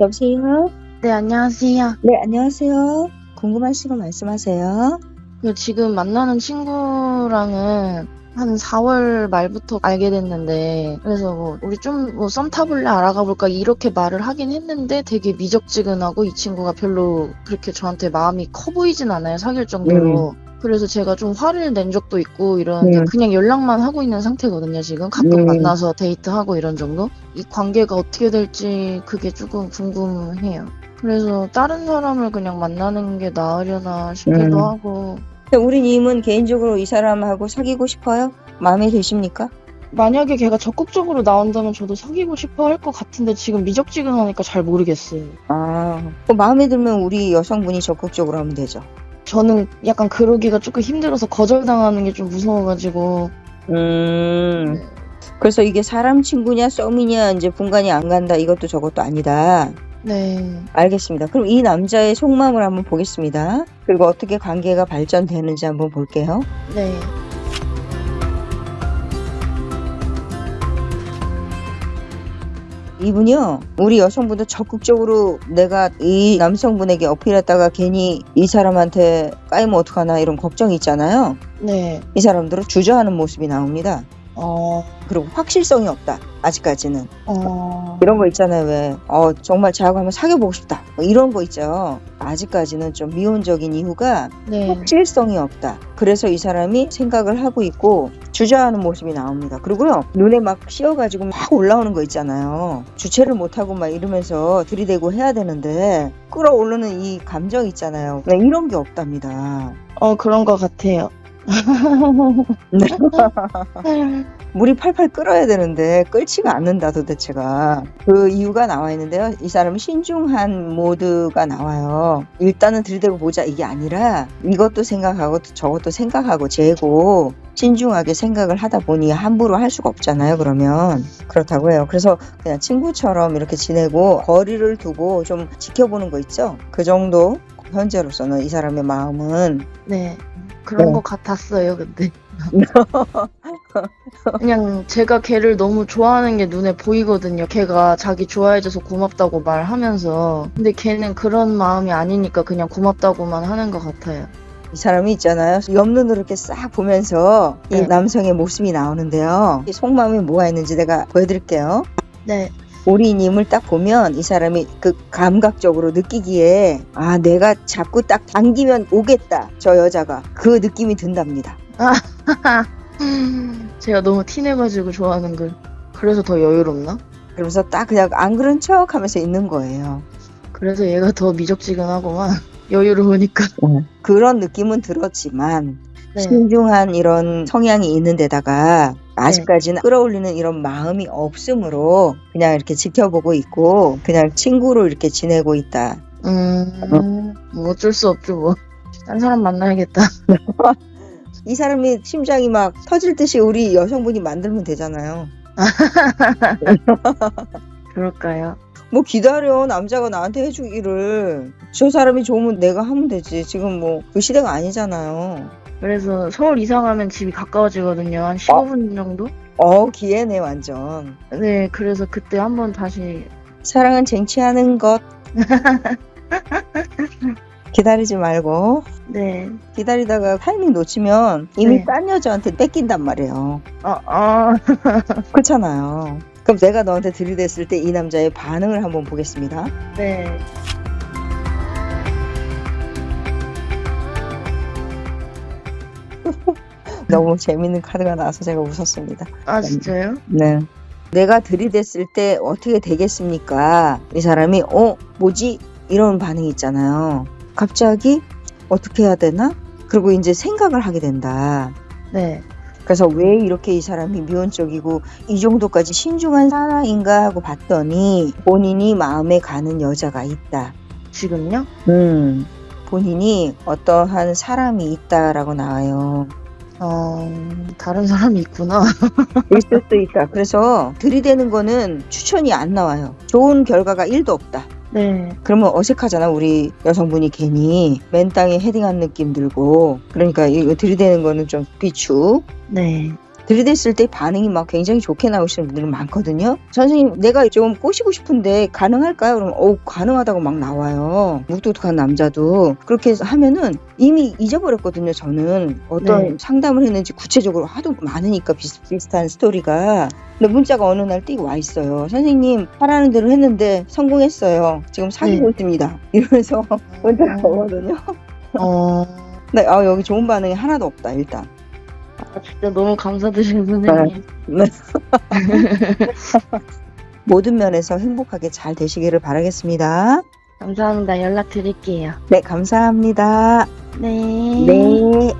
여보세요? 네, 안녕하세요. 네, 안녕하세요. 궁금하신 거 말씀하세요. 그 지금 만나는 친구랑은 한 4월 말부터 알게 됐는데 그래서 뭐 우리 좀 뭐 썸 타볼래 알아가 볼까 이렇게 말을 하긴 했는데 되게 미적지근하고 이 친구가 별로 그렇게 저한테 마음이 커 보이진 않아요 사귈 정도로 그래서 제가 좀 화를 낸 적도 있고 이러는데 음. 그냥 연락만 하고 있는 상태거든요 지금 가끔 음. 만나서 데이트하고 이런 정도 이 관계가 어떻게 될지 그게 조금 궁금해요 그래서 다른 사람을 그냥 만나는 게 나으려나 싶기도 음. 하고 우리 님은 개인적으로 이 사람하고 사귀고 싶어요? 마음에 드십니까? 만약에 걔가 적극적으로 나온다면 저도 사귀고 싶어 할 것 같은데 지금 미적지근하니까 잘 모르겠어요. 아, 그럼 마음에 들면 우리 여성분이 적극적으로 하면 되죠. 저는 약간 그러기가 조금 힘들어서 거절당하는 게 좀 무서워가지고 음, 그래서 이게 사람 친구냐 썸이냐 이제 분간이 안 간다 이것도 저것도 아니다. 네 알겠습니다. 그럼 이 남자의 속마음을 한번 보겠습니다. 그리고 어떻게 관계가 발전되는지 한번 볼게요. 네. 이분이요, 우리 여성분도 적극적으로 내가 이 남성분에게 어필했다가 괜히 이 사람한테 까이면 어떡하나 이런 걱정이 있잖아요. 네. 이 사람들은 주저하는 모습이 나옵니다. 어, 그리고 확실성이 없다. 아직까지는. 어, 이런 거 있잖아요. 왜, 어, 정말 저하고 한번 사귀어보고 싶다. 뭐 이런 거 있죠. 아직까지는 좀 미온적인 이유가 네. 확실성이 없다. 그래서 이 사람이 생각을 하고 있고 주저하는 모습이 나옵니다. 그리고요 눈에 막 씌어가지고 막 올라오는 거 있잖아요. 주체를 못하고 막 이러면서 들이대고 해야 되는데 끌어오르는 이 감정 있잖아요. 네, 이런 게 없답니다. 어, 그런 것 같아요. 네. 물이 팔팔 끓어야 되는데 끓지가 않는다 도대체가. 그 이유가 나와 있는데요. 이 사람은 신중한 모드가 나와요. 일단은 들이대고 보자 이게 아니라 이것도 생각하고 저것도 생각하고 재고 신중하게 생각을 하다 보니 함부로 할 수가 없잖아요 그러면. 그렇다고 해요. 그래서 그냥 친구처럼 이렇게 지내고 거리를 두고 좀 지켜보는 거 있죠? 그 정도? 현재로서는 이 사람의 마음은. 네. 그런 네. 것 같았어요, 근데. 그냥 제가 걔를 너무 좋아하는 게 눈에 보이거든요. 걔가 자기 좋아해줘서 고맙다고 말하면서. 근데 걔는 그런 마음이 아니니까 그냥 고맙다고만 하는 것 같아요. 이 사람이 있잖아요. 옆눈으로 이렇게 싹 보면서 이 네. 남성의 모습이 나오는데요. 이 속마음이 뭐가 있는지 내가 보여드릴게요. 네. 우리님을 딱 보면 이 사람이 그 감각적으로 느끼기에 아 내가 자꾸 딱 당기면 오겠다 저 여자가 그 느낌이 든답니다. 제가 너무 티내가지고 좋아하는 걸. 그래서 더 여유롭나? 그러면서 딱 그냥 안 그런 척 하면서 있는 거예요. 그래서 얘가 더 미적지근하고만 여유로우니까. 그런 느낌은 들었지만 네. 신중한 이런 성향이 있는 데다가 아직까지는 끌어올리는 이런 마음이 없으므로 그냥 이렇게 지켜보고 있고 그냥 친구로 이렇게 지내고 있다. 음, 뭐 어쩔 수 없죠, 뭐. 딴 사람 만나야겠다. 이 사람이 심장이 막 터질 듯이 우리 여성분이 만들면 되잖아요. 그럴까요? 뭐 기다려 남자가 나한테 해주기를 저 사람이 좋으면 내가 하면 되지 지금 뭐 그 시대가 아니잖아요. 그래서 서울 이사 가면 집이 가까워지거든요. 한 15분 정도? 어 기회네 완전. 네, 그래서 그때 한번 다시. 사랑은 쟁취하는 것. 기다리지 말고 네. 기다리다가 타이밍 놓치면 이미 네. 딴 여자한테 뺏긴단 말이에요. 어, 어. 그렇잖아요. 그럼 내가 너한테 들이댔을 때 이 남자의 반응을 한번 보겠습니다. 네. 너무 재밌는 카드가 나와서 제가 웃었습니다. 아, 진짜요? 네. 내가 들이댔을 때 어떻게 되겠습니까? 이 사람이 어 뭐지 이런 반응이 있잖아요. 갑자기 어떻게 해야 되나? 그리고 이제 생각을 하게 된다. 네. 그래서 왜 이렇게 이 사람이 미온적이고 이 정도까지 신중한 사람인가 하고 봤더니 본인이 마음에 가는 여자가 있다. 지금요? 음. 본인이 어떠한 사람이 있다라고 나와요. 어, 다른 사람이 있구나. 있을 수 있다. 그래서 들이대는 거는 추천이 안 나와요. 좋은 결과가 1도 없다. 네. 그러면 어색하잖아 우리 여성분이 괜히 맨 땅에 헤딩한 느낌 들고 그러니까 이거 들이대는 거는 좀 비추 네. 들이댔을 때 반응이 막 굉장히 좋게 나오시는 분들은 많거든요. 선생님, 내가 좀 꼬시고 싶은데 가능할까요? 그러면, 어, 가능하다고 막 나와요. 묵뚝뚝한 남자도. 그렇게 하면은 이미 잊어버렸거든요, 저는. 어떤 네. 상담을 했는지 구체적으로 하도 많으니까 비슷비슷한 스토리가. 근데 문자가 어느 날 띄고 와 있어요. 선생님, 하라는 대로 했는데 성공했어요. 지금 사귀고 있습니다. 이러면서 문자가 오거든요. 어, 네, 아, 여기 좋은 반응이 하나도 없다, 일단. 아, 진짜 너무 감사드려요, 선생님. 네. 모든 면에서 행복하게 잘 되시기를 바라겠습니다. 감사합니다. 연락 드릴게요. 네, 감사합니다. 네. 네.